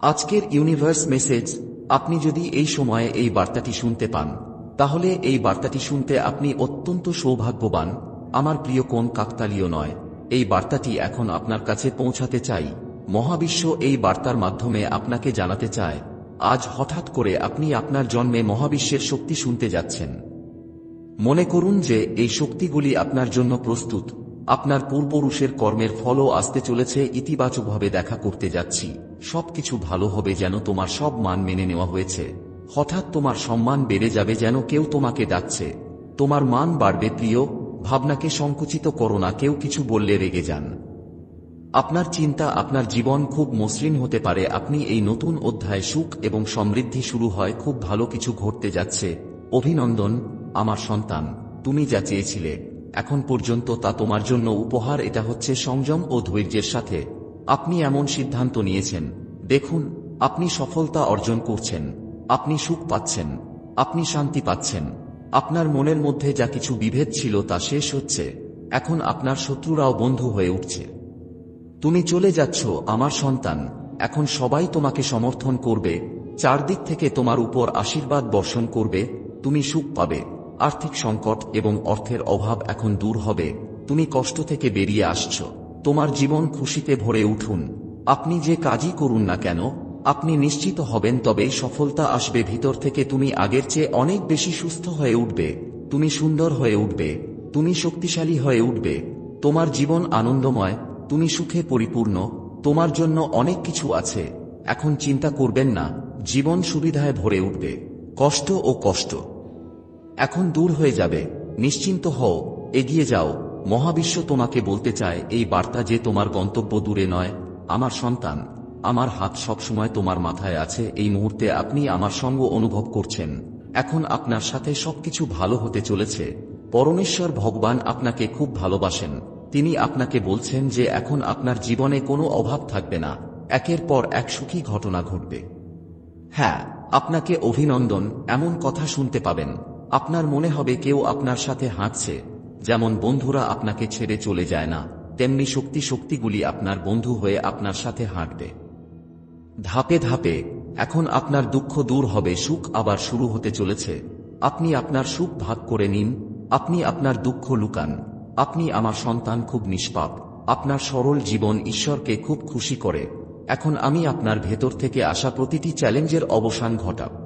আজকের universe message, আপনি যদি এই সময়ে এই বার্তাটি শুনতে পান, তাহলে এই বার্তাটি শুনতে আপনি অত্যন্ত সৌভাগ্যবান। আমার প্রিয় কোন কাকতালীয় নয়, এই বার্তাটি এখন আপনার কাছে পৌঁছাতে চাই। মহাবিশ্ব এই বার্তার মাধ্যমে আপনাকে জানাতে চায়। আজ হঠাৎ করে আপনি আপনার জন্মে মহাবিশ্বের শক্তি শুনতে যাচ্ছেন। মনে করুন যে এই শক্তিগুলি আপনার জন্য প্রস্তুত। আপনার পূর্বপুরুষের কর্মের ফলও আসতে চলেছে, ইতিবাচকভাবে দেখা করতে যাচ্ছি। সবকিছু ভালো হবে যেন তোমার সব মান মেনে নেওয়া হয়েছে। হঠাৎ তোমার সম্মান বেড়ে যাবে যেন কেউ তোমাকে ডাকছে। তোমার মান বাড়বে, প্রিয়। ভাবনাকে সংকুচিত করো না, কেউ কিছু বললে রেগে যান। আপনার চিন্তা, আপনার জীবন খুব মসৃণ হতে পারে। আপনি এই নতুন অধ্যায় সুখ এবং সমৃদ্ধি শুরু হয়, খুব ভালো কিছু ঘটতে যাচ্ছে। অভিনন্দন, আমার সন্তান। তুমি যা চেয়েছিলে এখন পর্যন্ত তা তোমার জন্য উপহার, এটা হচ্ছে সংযম ও ধৈর্যের সাথে। আপনি এমন সিদ্ধান্ত নিয়েছেন। দেখুন, আপনি সফলতা অর্জন করছেন। আপনি সুখ পাচ্ছেন। আপনি শান্তি পাচ্ছেন। আপনার মনের মধ্যে যা কিছু বিভেদ ছিল তা শেষ হচ্ছে। এখন আপনার শত্রুরাও বন্ধু হয়ে উঠছে। তুমি চলে যাচ্ছ, আমার সন্তান। এখন সবাই তোমাকে সমর্থন করবে। চারদিক থেকে তোমার উপর আশীর্বাদ বর্ষণ করবে। তুমি সুখ পাবে। আর্থিক সংকট এবং অর্থের অভাব এখন দূর হবে। তুমি কষ্ট থেকে বেরিয়ে আসছ। তোমার জীবন খুশিতে ভরে উঠুন। আপনি যে কাজই করুন না কেন, আপনি নিশ্চিত হবেন তবে সফলতা আসবে ভিতর থেকে তুমি আগের চেয়ে অনেক বেশি সুস্থ হয়ে উঠবে। তুমি সুন্দর হয়ে উঠবে। তুমি শক্তিশালী হয়ে উঠবে। তোমার জীবন আনন্দময়, তুমি সুখে পরিপূর্ণ, তোমার জন্য অনেক কিছু আছে। এখন চিন্তা করবেন না, জীবন সুবিধায় ভরে উঠবে। কষ্ট ও কষ্ট। এখন দূর হয়ে যাবে। নিশ্চিন্ত হও, এগিয়ে যাও। মহাবিশ্ব তোমাকে বলতে চায়, এই বার্তা যে তোমার গন্তব্য দূরে নয়, আমার সন্তান। আমার হাত সবসময় তোমার মাথায় আছে, এই মুহূর্তে আপনি আমার সঙ্গ অনুভব করছেন। এখন আপনার সাথে সবকিছু ভালো হতে চলেছে। পরমেশ্বর ভগবান আপনাকে খুব ভালোবাসেন। তিনি আপনাকে বলছেন যে এখন আপনার জীবনে কোনো অভাব থাকবে না। একের পর এক সুখী ঘটনা ঘটবে। হ্যাঁ আপনাকে অভিনন্দন, এমন কথা শুনতে পাবেন। আপনার মনে হবে কেউ আপনার সাথে হাঁটছে। যেমন বন্ধুরা আপনাকে ছেড়ে চলে যায় না, তেমনি শক্তি শক্তিগুলি আপনার বন্ধু হয়ে আপনার সাথে হাঁটবে। ধাপে ধাপে, এখন আপনার দুঃখ দূর হবে, সুখ আবার শুরু হতে চলেছে। আপনি আপনার সুখ ভাগ করে নিন, আপনি আপনার দুঃখ লুকান, আপনি আমার সন্তান খুব নিষ্পাপ, আপনার সরল জীবন ঈশ্বরকে খুব খুশি করে। এখন আমি আপনার ভেতর থেকে আসা প্রতিটি চ্যালেঞ্জের অবসান ঘটাব।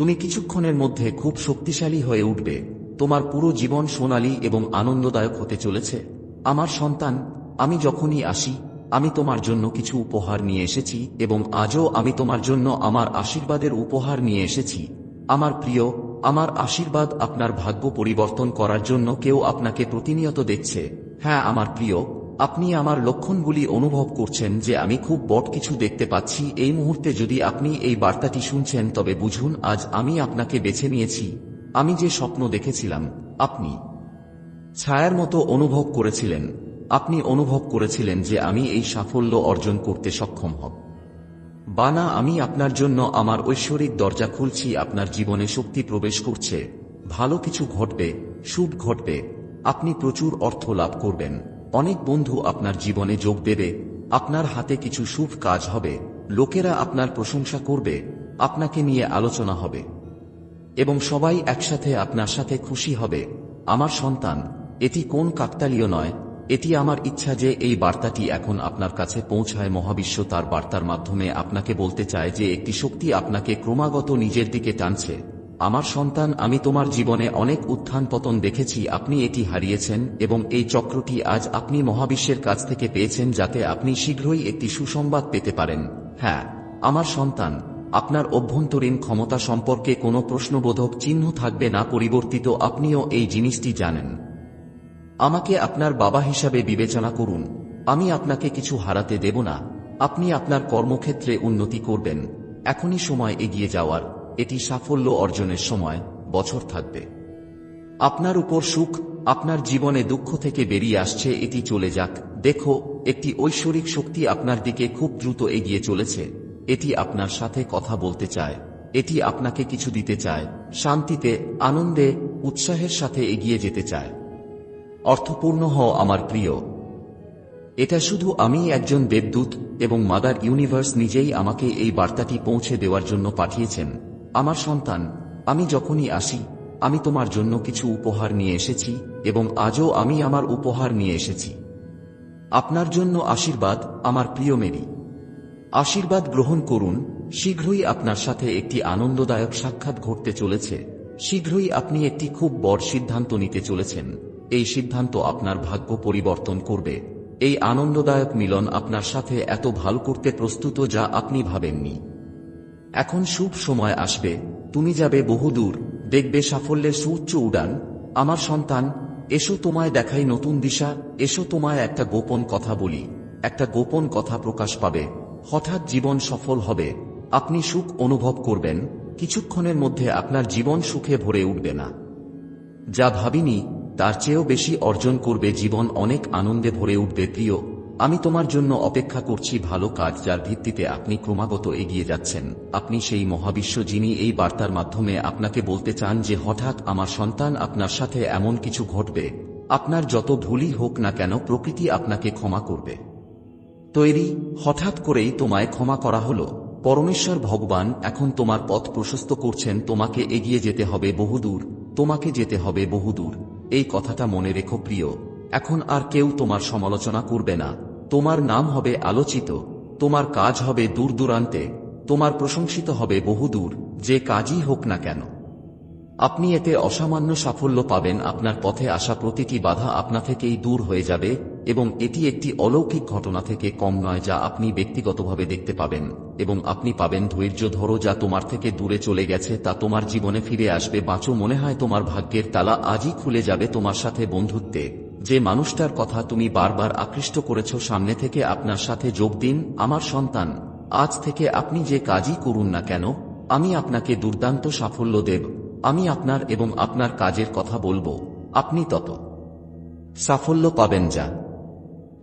তুমি কিছুক্ষণের মধ্যে খুব শক্তিশালী হয়ে উঠবে। তোমার পুরো জীবন সোনালী এবং আনন্দদায়ক হতে চলেছে। আমার সন্তান, আমি যখনই আসি, আমি তোমার জন্য কিছু উপহার নিয়ে এসেছি এবং আজও আমি তোমার জন্য আমার আশীর্বাদের উপহার নিয়ে এসেছি। আমার প্রিয়, আমার আশীর্বাদ আপনার ভাগ্য পরিবর্তন করার জন্য কেউ আপনাকে প্রতিনিয়ত দেখছে। হ্যাঁ আমার প্রিয় আপনি আমার লক্ষণগুলি অনুভব করছেন যে আমি খুব বট কিছু দেখতে পাচ্ছি। এই মুহূর্তে যদি আপনি এই বার্তাটি শুনছেন, তবে বুঝুন, আজ আমি আপনাকে বেছে নিয়েছি। আমি যে স্বপ্ন দেখেছিলাম, আপনি ছায়ার মতো অনুভব করেছিলেন। আপনি অনুভব করেছিলেন যে আমি এই সাফল্য অর্জন করতে সক্ষম হব। বানা, আমি আপনার জন্য আমার ঐশ্বরিক দরজা খুলছি, আপনার জীবনে শক্তি প্রবেশ করছে। ভালো কিছু ঘটবে শুভ ঘটবে। আপনি প্রচুর অর্থ লাভ করবেন। অনেক বন্ধু আপনার জীবনে যোগ দেবে, আপনার হাতে কিছু শুভ কাজ হবে, লোকেরা আপনার প্রশংসা করবে, আপনাকে নিয়ে আলোচনা হবে। এবং সবাই একসাথে আপনার সাথে খুশি হবে, আমার সন্তান, এটি কোন কাকতালীয় নয়, এটি আমার ইচ্ছা যে এই বার্তাটি এখন আপনার কাছে পৌঁছায় মহাবিশ্ব তার বার্তার মাধ্যমে আপনাকে বলতে চায় যে একটি শক্তি আপনাকে ক্রমাগত নিজের দিকে টানছে। আমার সন্তান, আমি তোমার জীবনে অনেক উত্থান পতন দেখেছি, আপনি এটি হারিয়েছেন এবং এই চক্রটি আজ আপনি মহাবিশ্বের কাছ থেকে পেয়েছেন যাতে আপনি শীঘ্রই একটি সুসংবাদ পেতে পারেন। হ্যাঁ আমার সন্তান, আপনার অভ্যন্তরীণ ক্ষমতা সম্পর্কে কোনো প্রশ্নবোধক চিহ্ন থাকবে না, পরিবর্তিত আপনিও এই জিনিসটি জানেন। আমাকে আপনার বাবা হিসাবে বিবেচনা করুন, আমি আপনাকে কিছু হারাতে দেব না, আপনি আপনার কর্মক্ষেত্রে উন্নতি করবেন, এখনই সময় এগিয়ে যাওয়ার। এটি সাফল্য অর্জনের সময় বছর থাকবে। আপনার উপর সুখ, আপনার জীবনে দুঃখ থেকে বেরিয়ে আসছে, এটি চলে যাক। দেখো, একটি ঐশ্বরিক শক্তি আপনার দিকে খুব দ্রুত এগিয়ে চলেছে। এটি আপনার সাথে কথা বলতে চায়। এটি আপনাকে কিছু দিতে চায়। শান্তিতে, আনন্দে, উৎসাহের সাথে এগিয়ে যেতে চায়। অর্থপূর্ণ হও আমার প্রিয়। এটা শুধু আমি একজন দেবদূত এবং মাদার ইউনিভার্স নিজেই আমাকে এই বার্তাটি পৌঁছে দেওয়ার জন্য পাঠিয়েছেন। আমার সন্তান, আমি যখনই আসি, আমি তোমার জন্য কিছু উপহার নিয়ে এসেছি এবং আজও আমি আমার উপহার নিয়ে এসেছি। আপনার জন্য আশীর্বাদ আমার প্রিয় মেরি। আশীর্বাদ গ্রহণ করুন, শীঘ্রই আপনার সাথে একটি আনন্দদায়ক সাক্ষাৎ ঘটতে চলেছে, শীঘ্রই আপনি একটি খুব বড় সিদ্ধান্ত নিতে চলেছেন, এই সিদ্ধান্ত আপনার ভাগ্য পরিবর্তন করবে, এই আনন্দদায়ক মিলন আপনার সাথে এত ভালো করতে প্রস্তুত যা আপনি ভাবেননি। এখন শুভ সময় আসবে, তুমি যাবে বহুদূর, দেখবে সাফল্যের সুউচ্চ উড়ান। আমার সন্তান, এসো তোমায় দেখাই নতুন দিশা, এসো তোমায় একটা গোপন কথা বলি, একটা গোপন কথা প্রকাশ পাবে। হঠাৎ জীবন সফল হবে, আপনি সুখ অনুভব করবেন, কিছুক্ষণের মধ্যে আপনার জীবন সুখে ভরে উঠবে না। যা ভাবিনি, তার চেয়েও বেশি অর্জন করবে জীবন অনেক আনন্দে ভরে উঠবে প্রিয়। আমি তোমার জন্য অপেক্ষা করছি ভালো কাজ যার ভিত্তিতে আপনি ক্রমাগত এগিয়ে যাচ্ছেন। আপনি সেই মহাবিশ্ব যিনি এই বার্তার মাধ্যমে আপনাকে বলতে চান যে হঠাৎ আমার সন্তান আপনার সাথে এমন কিছু ঘটবে। আপনার যত ভুলই হোক না কেন প্রকৃতি আপনাকে ক্ষমা করবে। তৈরি, হঠাৎ করেই তোমায় ক্ষমা করা হলো। পরমেশ্বর ভগবান, এখন তোমার পথ প্রশস্ত করছেন, তোমাকে এগিয়ে যেতে হবে বহুদূর, তোমাকে যেতে হবে বহুদূর। এই কথাটা মনে রেখো প্রিয়। এখন আর কেউ তোমার সমালোচনা করবে না। তোমার নাম হবে আলোচিত, তোমার কাজ হবে দূর দূরান্তে তোমার প্রশংসিত হবে বহুদূর, যে কাজই হোক না কেন। আপনি এতে অসামান্য সাফল্য পাবেন, আপনার পথে আসা প্রতিটি বাধা আপনা থেকেই দূর হয়ে যাবে, এবং এটি একটি অলৌকিক ঘটনা থেকে কম নয় যা আপনি ব্যক্তিগতভাবে দেখতে পাবেন, এবং আপনি পাবেন ধৈর্য ধরো যা তোমার থেকে দূরে চলে গেছে, তা তোমার জীবনে ফিরে আসবে, বাঁচো মনে হয় তোমার ভাগ্যের তালা আজই খুলে যাবে তোমার সাথে বন্ধুত্বে। যে মানুষটার কথা তুমি বারবার আকৃষ্ট করেছ সামনে থেকে আপনার সাথে যোগ দিন, আমার সন্তান। আজ থেকে আপনি যে কাজই করুন না কেন, আমি আপনাকে দুর্দান্ত সাফল্য দেব। আমি আপনার এবং আপনার কাজের কথা বলব। আপনি তত সাফল্য পাবেন যা।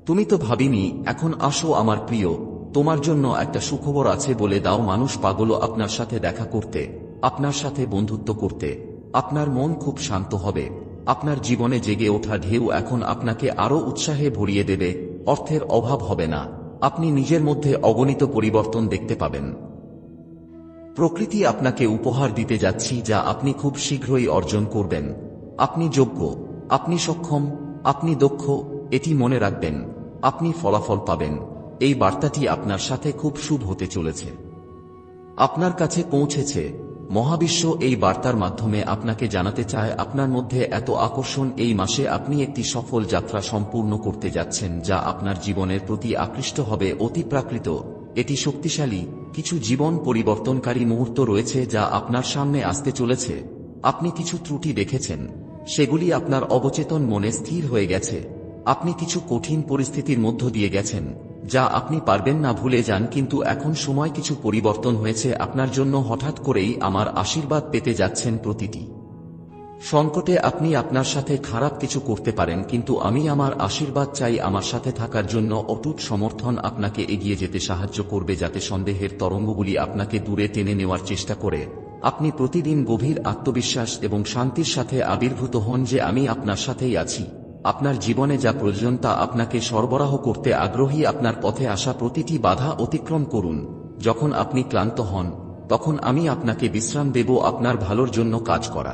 তুমি তো ভাবিনি, এখন আসো আমার প্রিয়। তোমার জন্য একটা সুখবর আছে বলে দাও মানুষ পাগল আপনার সাথে দেখা করতে, আপনার সাথে বন্ধুত্ব করতে। আপনার মন খুব শান্ত হবে। আপনার জীবনে জেগে ওঠা ঢেউ এখন আপনাকে আরও উৎসাহে ভরিয়ে দেবে, অর্থের অভাব হবে না, আপনি নিজের মধ্যে অগণিত পরিবর্তন দেখতে পাবেন। প্রকৃতি আপনাকে উপহার দিতে যাচ্ছি যা আপনি খুব শীঘ্রই অর্জন করবেন। আপনি যোগ্য, আপনি সক্ষম, আপনি দক্ষ, এটি মনে রাখবেন, আপনি ফলাফল পাবেন। এই বার্তাটি আপনার সাথে খুব শুভ হতে চলেছে। আপনার কাছে পৌঁছেছে মহাবিশ্ব এই বার্তার মাধ্যমে আপনাকে জানাতে চায়, আপনার মধ্যে এত আকর্ষণ এই মাসে আপনি একটি সফল যাত্রা সম্পূর্ণ করতে যাচ্ছেন, যা আপনার জীবনের প্রতি আকৃষ্ট হবে, অতি প্রাকৃত। এটি শক্তিশালী, কিছু জীবন পরিবর্তনকারী মুহূর্ত রয়েছে যা আপনার সামনে আসতে চলেছে। আপনি কিছু ত্রুটি দেখেছেন, সেগুলি আপনার অবচেতন মনে স্থির হয়ে গেছে। আপনি কিছু কঠিন পরিস্থিতির মধ্য দিয়ে গেছেন। যা আপনি পারবেন না ভুলে যান, কিন্তু এখন সময় কিছু পরিবর্তন হয়েছে। আপনার জন্য হঠাৎ করেই আমার আশীর্বাদ পেতে যাচ্ছেন প্রতিটি। সংকটে আপনি আপনার সাথে খারাপ কিছু করতে পারেন, কিন্তু আমি আমার আশীর্বাদ চাই আমার সাথে থাকার জন্য অটুট সমর্থন আপনাকে এগিয়ে যেতে সাহায্য করবে, যাতে সন্দেহের তরঙ্গগুলি আপনাকে দূরে টেনে নেওয়ার চেষ্টা করে। আপনি প্রতিদিন গভীর আত্মবিশ্বাস এবং শান্তির সাথে আবির্ভূত হন যে আমি আপনার সাথেই আছি। আপনার জীবনে যা প্রয়োজন তা আপনাকে সরবরাহ করতে আগ্রহী আপনার পথে আসা প্রতিটি বাধা অতিক্রম করুন। যখন আপনি ক্লান্ত হন, তখন আমি আপনাকে বিশ্রাম দেব আপনার ভালোর জন্য কাজ করা।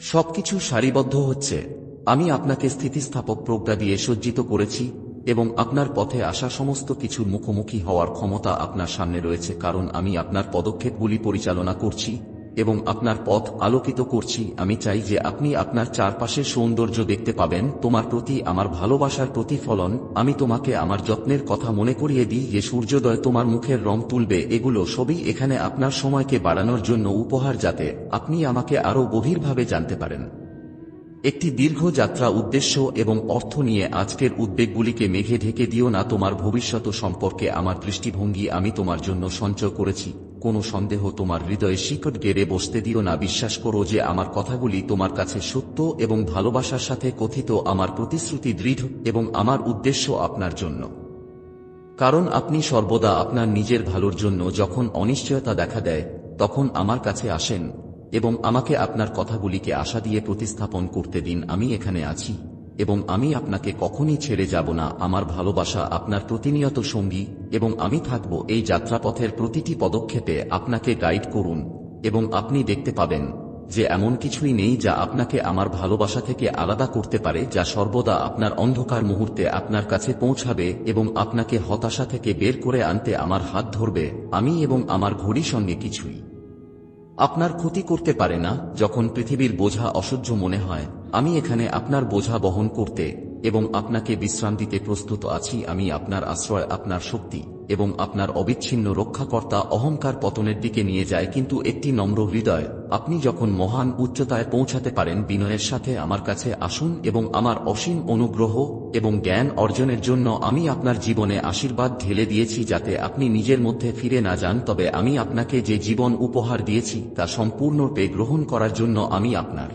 সবকিছু সারিবদ্ধ হচ্ছে। আমি আপনাকে স্থিতিস্থাপক প্রজ্ঞা দিয়ে সজ্জিত করেছি এবং আপনার পথে আসা সমস্ত কিছুর মুখোমুখি হওয়ার ক্ষমতা আপনার সামনে রয়েছে কারণ আমি আপনার পদক্ষেপগুলি পরিচালনা করছি। এবং আপনার পথ আলোকিত করছি। আমি চাই যে আপনি আপনার চারপাশের সৌন্দর্য দেখতে পাবেন। তোমার প্রতি আমার ভালোবাসার প্রতিফলন, আমি তোমাকে আমার যত্নের কথা মনে করিয়ে দিই যে সূর্যোদয় তোমার মুখের রং তুলবে। এগুলো সবই এখানে আপনার সময়কে বাড়ানোর জন্য উপহার যাতে আপনি আমাকে আরও গভীরভাবে জানতে পারেন। একটি দীর্ঘ যাত্রা উদ্দেশ্য এবং অর্থ নিয়ে আজকের উদ্বেগগুলিকে মেঘে ঢেকে দিও না। তোমার ভবিষ্যৎ সম্পর্কে আমার দৃষ্টিভঙ্গি আমি তোমার জন্য সঞ্চয় করেছি। কোনো সন্দেহ তোমার হৃদয়ে শিকট গেড়ে বসতে দিও না। বিশ্বাস করো যে আমার কথাগুলি তোমার কাছে সত্য এবং ভালোবাসার সাথে কথিত আমার প্রতিশ্রুতি দৃঢ় এবং আমার উদ্দেশ্য আপনার জন্য। কারণ আপনি সর্বদা আপনার নিজের ভালোর জন্য যখন অনিশ্চয়তা দেখা দেয়, তখন আমার কাছে আসেন এবং আমাকে আপনার কথাগুলিকে আশা দিয়ে প্রতিস্থাপন করতে দিন। আমি এখানে আছি। এবং আমি আপনাকে কখনই ছেড়ে যাব না। আমার ভালোবাসা আপনার প্রতিনিয়ত সঙ্গী এবং আমি থাকব এই যাত্রাপথের প্রতিটি পদক্ষেপে আপনাকে গাইড করুন এবং আপনি দেখতে পাবেন যে এমন কিছুই নেই যা আপনাকে আমার ভালোবাসা থেকে আলাদা করতে পারে, যা সর্বদা আপনার অন্ধকার মুহূর্তে আপনার কাছে পৌঁছাবে এবং আপনাকে হতাশা থেকে বের করে আনতে আমার হাত ধরবে। আমি এবং আমার ঘড়ি সঙ্গে কিছুই। আপনার ক্ষতি করতে পারে না যখন পৃথিবীর বোঝা অসহ্য মনে হয়। আমি এখানে আপনার বোঝা বহন করতে এবং আপনাকে বিশ্রাম দিতে প্রস্তুত আছি। আমি আপনার আশ্রয়, আপনার শক্তি। এবং আপনার অবিচ্ছিন্ন রক্ষাকর্তা অহংকার পতনের দিকে নিয়ে যায় কিন্তু একটি নম্র হৃদয়। আপনি যখন মহান উচ্চতায় পৌঁছাতে পারেন, বিনয়ের সাথে আমার কাছে আসুন এবং আমার অসীম অনুগ্রহ এবং জ্ঞান অর্জনের জন্য আমি আপনার জীবনে আশীর্বাদ ঢেলে দিয়েছি যাতে আপনি নিজের মধ্যে ফিরে না যান, তবে আমি আপনাকে যে জীবন উপহার দিয়েছি, তা সম্পূর্ণরূপে গ্রহণ করার জন্য আমি আপনার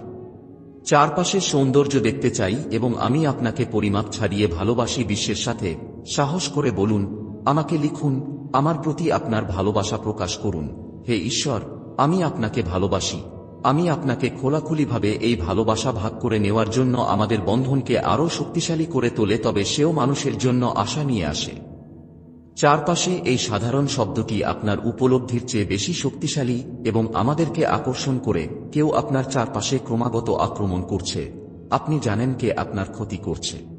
চারপাশের সৌন্দর্য দেখতে চাই এবং আমি আপনাকে পরিমাপ ছাড়িয়ে ভালোবাসি, বিশ্বের সাথে। সাহস করে বলুন আমাকে লিখুন, আমার প্রতি আপনার ভালোবাসা প্রকাশ করুন। হে ঈশ্বর, আমি আপনাকে ভালোবাসি। আমি আপনাকে খোলাখুলিভাবে এই ভালোবাসা ভাগ করে নেওয়ার জন্য আমাদের বন্ধনকে আরও শক্তিশালী করে তোলে, তবে সেও মানুষের জন্য আশা নিয়ে আসে। চারপাশে এই সাধারণ শব্দটি আপনার উপলব্ধির চেয়ে বেশি শক্তিশালী এবং আমাদেরকে আকর্ষণ করে, কেউ আপনার চারপাশে ক্রমাগত আক্রমণ করছে। আপনি জানেন কে আপনার ক্ষতি করছে।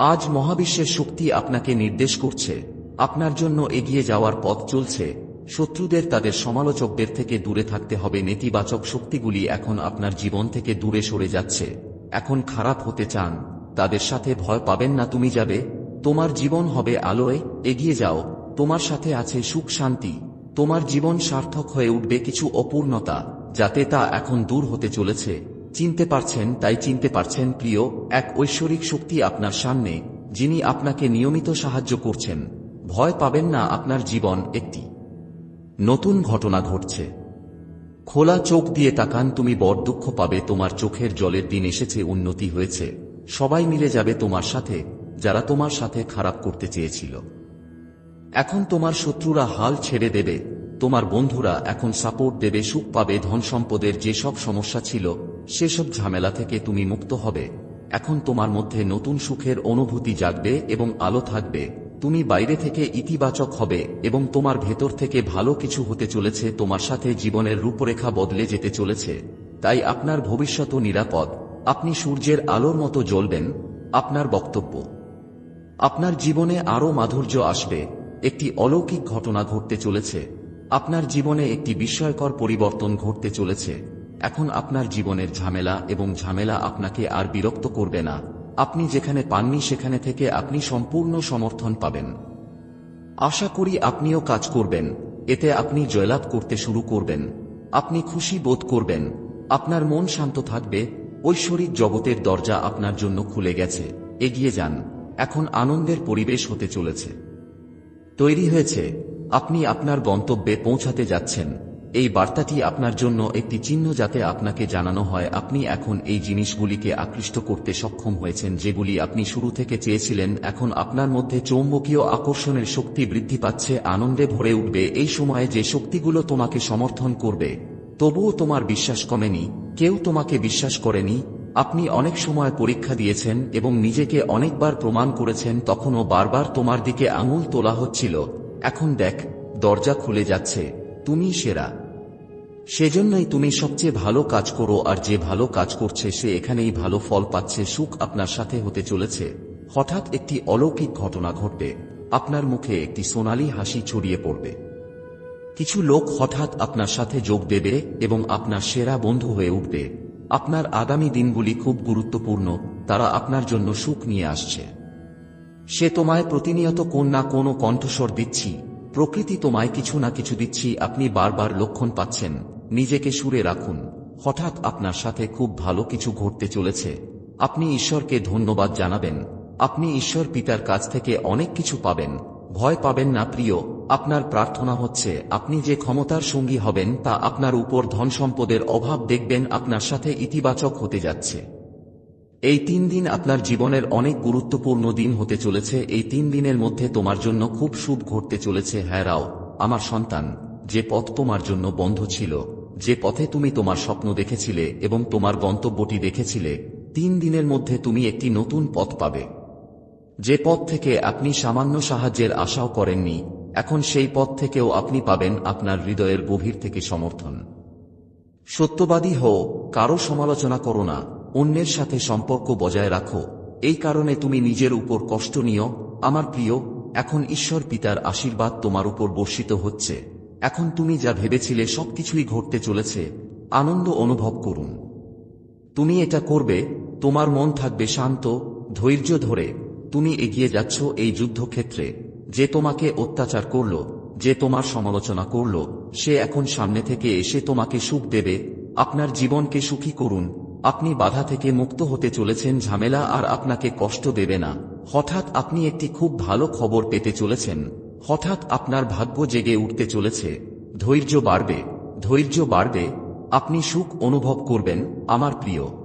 আজ মহাবিশ্বের শক্তি আপনাকে নির্দেশ করছে। আপনার জন্য এগিয়ে যাওয়ার পথ চলছে। শত্রুদের তাদের সমালোচকদের থেকে দূরে থাকতে হবে। নেতিবাচক শক্তিগুলি এখন আপনার জীবন থেকে দূরে সরে যাচ্ছে। এখন খারাপ হতে চান। তাদের সাথে ভয় পাবেন না। তুমি যাবে। তোমার জীবন হবে আলোয়। এগিয়ে যাও। তোমার সাথে আছে সুখ শান্তি। তোমার জীবন সার্থক হয়ে উঠবে কিছু অপূর্ণতা, যাতে তা এখন দূর হতে চলেছে। চিনতে পারছেন, তাই চিনতে পারছেন, প্রিয়, এক ঐশ্বরিক শক্তি আপনার সামনে, যিনি আপনাকে নিয়মিত সাহায্য করছেন। ভয় পাবেন না, আপনার জীবন একটি নতুন ঘটনা ঘটছে। খোলা চোখ দিয়ে তাকান, তুমি বড় দুঃখ পাবে, তোমার চোখের জলের দিন এসেছে, উন্নতি হয়েছে। সবাই মিলে যাবে তোমার সাথে, যারা তোমার সাথে খারাপ করতে চেয়েছিল। এখন তোমার শত্রুরা হাল ছেড়ে দেবে, তোমার বন্ধুরা এখন সাপোর্ট দেবে, সুখ পাবে ধন সম্পদের যেসব সমস্যা ছিল সেসব ঝামেলা থেকে তুমি মুক্ত হবে। এখন তোমার মধ্যে নতুন সুখের অনুভূতি জাগবে এবং আলো থাকবে। তুমি বাইরে থেকে ইতিবাচক হবে এবং তোমার ভেতর থেকে ভালো কিছু হতে চলেছে, তোমার সাথে জীবনের রূপরেখা বদলে যেতে চলেছে। তাই আপনার ভবিষ্যৎ নিরাপদ। আপনি সূর্যের আলোর মতো জ্বলবেন, আপনার বক্তব্য। আপনার জীবনে আরও মাধুর্য আসবে। একটি অলৌকিক ঘটনা ঘটতে চলেছে। আপনার জীবনে একটি বিস্ময়কর পরিবর্তন ঘটতে চলেছে। এখন আপনার জীবনের ঝামেলা এবং ঝামেলা আপনাকে আর বিরক্ত করবে না। আপনি যেখানে পাননি সেখানে থেকে আপনি সম্পূর্ণ সমর্থন পাবেন। আশা করি আপনিও কাজ করবেন। এতে আপনি জয়লাভ করতে শুরু করবেন। আপনি খুশি বোধ করবেন। আপনার মন শান্ত থাকবে। ঐশ্বরিক জগতের দরজা আপনার জন্য খুলে গেছে। এগিয়ে যান। এখন আনন্দের পরিবেশ হতে চলেছে। তৈরি হয়েছে। আপনি আপনার গন্তব্যে পৌঁছাতে যাচ্ছেন। এই বার্তাটি আপনার জন্য একটি চিহ্ন যাতে আপনাকে জানানো হয়, আপনি এখন এই জিনিসগুলিকে আকৃষ্ট করতে সক্ষম হয়েছেন যেগুলি আপনি শুরু থেকে চেয়েছিলেন, এখন আপনার মধ্যে চৌম্বকীয় আকর্ষণের শক্তি বৃদ্ধি পাচ্ছে, আনন্দে ভরে উঠবে, এই সময়ে যে শক্তিগুলো তোমাকে সমর্থন করবে, তবুও তোমার বিশ্বাস কমেনি, কেউ তোমাকে বিশ্বাস করেনি, আপনি অনেক সময় পরীক্ষা দিয়েছেন এবং নিজেকে অনেকবার প্রমাণ করেছেন, তখনও বারবার তোমার দিকে আঙুল তোলা হচ্ছিল, এখন দেখ, দরজা খুলে যাচ্ছে, তুমি সেরা। সেজন্যই তুমি সবচেয়ে ভালো কাজ করো আর যে ভালো কাজ করছে সে এখানেই ভালো ফল পাচ্ছে, সুখ আপনার সাথে হতে চলেছে। হঠাৎ একটি অলৌকিক ঘটনা ঘটবে। আপনার মুখে একটি সোনালি হাসি ছড়িয়ে পড়বে। কিছু লোক হঠাৎ আপনার সাথে যোগ দেবে এবং আপনার সেরা বন্ধু হয়ে উঠবে। আপনার আগামী দিনগুলি খুব গুরুত্বপূর্ণ, তারা আপনার জন্য সুখ নিয়ে আসছে। সে তোমায় প্রতিনিয়ত কোন না কোনো কণ্ঠস্বর দিচ্ছি। প্রকৃতি তোমায় কিছু না কিছু দিচ্ছি, আপনি বারবার লক্ষণ পাচ্ছেন। নিজেকে সুরে রাখুন। হঠাৎ আপনার সাথে খুব ভালো কিছু ঘটতে চলেছে। আপনি ঈশ্বরকে ধন্যবাদ জানাবেন। আপনি ঈশ্বর পিতার কাছ থেকে অনেক কিছু পাবেন। ভয় পাবেন না, প্রিয়। আপনার প্রার্থনা হচ্ছে, আপনি যে ক্ষমতার সঙ্গী হবেন, তা আপনার উপর ধন সম্পদের অভাব দেখবেন, আপনার সাথে ইতিবাচক হতে যাচ্ছে। এই তিন দিন আপনার জীবনের অনেক গুরুত্বপূর্ণ দিন হতে চলেছে। এই তিন দিনের মধ্যে তোমার জন্য খুব শুভ ঘটতে চলেছে হ্যাঁ রাও। আমার সন্তান, যে পথ তোমার জন্য বন্ধ ছিল, যে পথে তুমি তোমার স্বপ্ন দেখেছিলে এবং তোমার গন্তব্যটি দেখেছিলে, তিন দিনের মধ্যে তুমি একটি নতুন পথ পাবে। যে পথ থেকে আপনি সামান্য সাহায্যের আশাও করেননি, এখন সেই পথ থেকেও আপনি পাবেন আপনার হৃদয়ের গভীর থেকে সমর্থন। সত্যবাদী হও, কারও সমালোচনা করো না। অন্যের সাথে সম্পর্ক বজায় রাখো। এই কারণে তুমি নিজের উপর কষ্ট নিও। আমার প্রিয়, এখন ঈশ্বর পিতার আশীর্বাদ তোমার উপর বর্ষিত হচ্ছে। এখন তুমি যা ভেবেছিলে সবকিছুই ঘটতে চলেছে, আনন্দ অনুভব করুন। তুমি এটা করবে, তোমার মন থাকবে শান্ত, ধৈর্য ধরে। তুমি এগিয়ে যাচ্ছ এই যুদ্ধক্ষেত্রে। যে তোমাকে অত্যাচার করল, যে তোমার সমালোচনা করল, সে এখন সামনে থেকে এসে তোমাকে সুখ দেবে। আপনার জীবনকে সুখী করুন। আপনি বাধা থেকে মুক্ত হতে চলেছেন, ঝামেলা আর আপনাকে কষ্ট দেবে না। হঠাৎ আপনি একটি খুব ভালো খবর পেতে চলেছেন। হঠাৎ আপনার ভাগ্য জেগে উঠতে চলেছে। ধৈর্য বাড়বে। ধৈর্য বাড়বে। আপনি সুখ অনুভব করবেন, আমার প্রিয়।